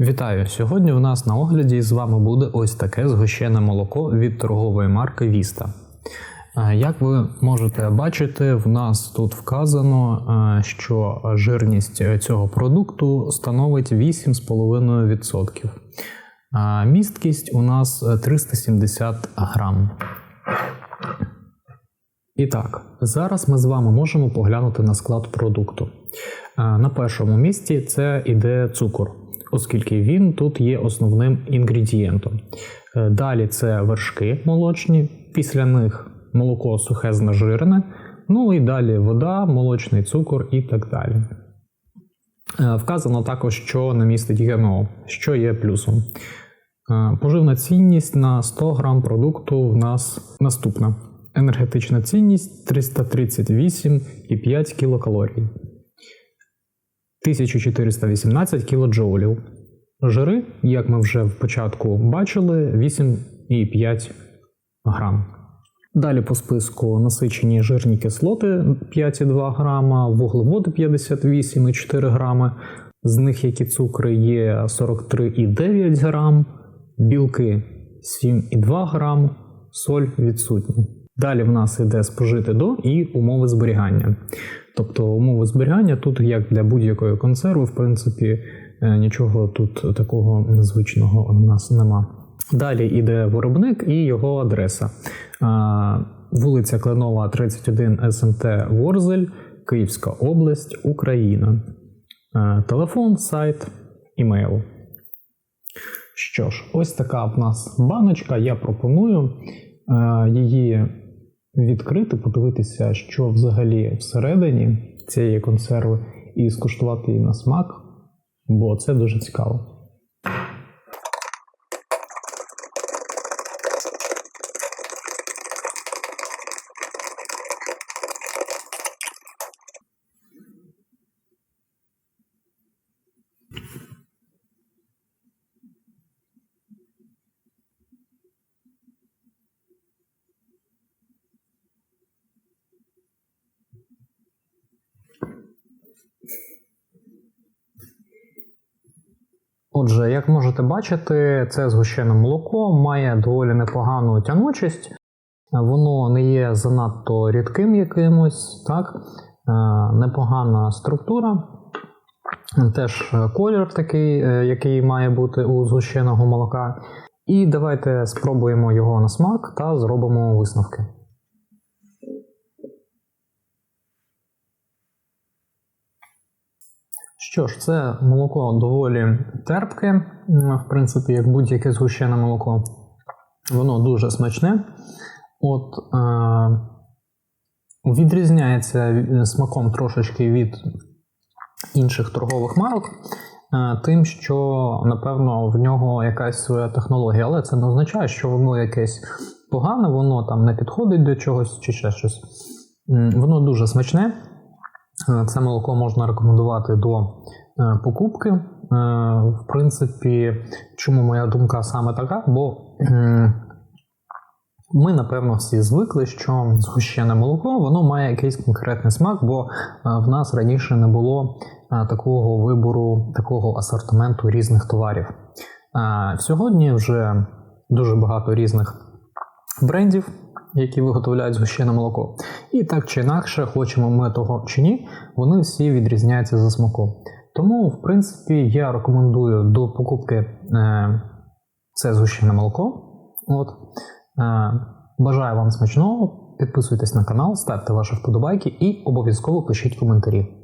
Вітаю! Сьогодні у нас на огляді з вами буде ось таке згущене молоко від торгової марки Vista. Е, Як ви можете бачити, в нас тут вказано, е, що жирність е, цього продукту становить 8,5%. А Місткість у нас е, 370 грам. І так, зараз ми з вами можемо поглянути на склад продукту. Е, На першому місці це іде цукор, оскільки він тут є основним інгредієнтом. Е, Далі це вершки молочні, після них молоко сухе знежирене, ну і далі вода, молочний цукор і так далі. Е, Вказано також, що не містить ГМО, що є плюсом. Е, Поживна цінність на 100 грам продукту в нас наступна. Енергетична цінність 338,5 кілокалорій. 1418 кілоджоулів. Жири, як ми вже в початку бачили, 8,5 грам. Далі по списку насичені жирні кислоти 5,2 грама, вуглеводи 58,4 грами, з них які цукри є 43,9 грам, білки 7,2 грам, соль відсутня. Далі в нас йде спожити до і умови зберігання. Тобто умови зберігання тут, як для будь-якої консерви, в принципі, е, нічого тут такого незвичного у нас нема. Далі йде виробник і його адреса. Вулиця Кленова, 31 СМТ Ворзель, Київська область, Україна. Е, Телефон, сайт, імейл. Що ж, ось така в нас баночка. Я пропоную е, її відкрити, подивитися, що взагалі всередині цієї консерви, і скуштувати її на смак, бо це дуже цікаво. Отже, як можете бачити, це згущене молоко має доволі непогану тянучість. Воно не є занадто рідким якимось, так? Е, непогана структура. Теж колір такий, е, який має бути у згущеного молока. І давайте спробуємо його на смак та зробимо висновки. Що ж, це молоко доволі терпке, в принципі, як будь-яке згущене молоко. Воно дуже смачне. От е, відрізняється смаком трошечки від інших торгових марок, е, тим, що, напевно, в нього якась своя технологія, але це не означає, що воно якесь погане, воно там не підходить до чогось чи ще щось. Воно дуже смачне. Е, Це молоко можна рекомендувати до е, покупки. Е, В принципі, чому моя думка саме така? Бо ми, напевно, всі звикли, що згущене молоко воно має якийсь конкретний смак, бо в нас раніше не було такого вибору, такого асортименту різних товарів. Сьогодні вже дуже багато різних брендів, які виготовляють згущене молоко. І так чи інакше, хочемо ми того чи ні, вони всі відрізняються за смаком. Тому, в принципі, я рекомендую до покупки е, це згущене молоко. От. Е, бажаю вам смачного, підписуйтесь на канал, ставте ваші вподобайки і обов'язково пишіть коментарі.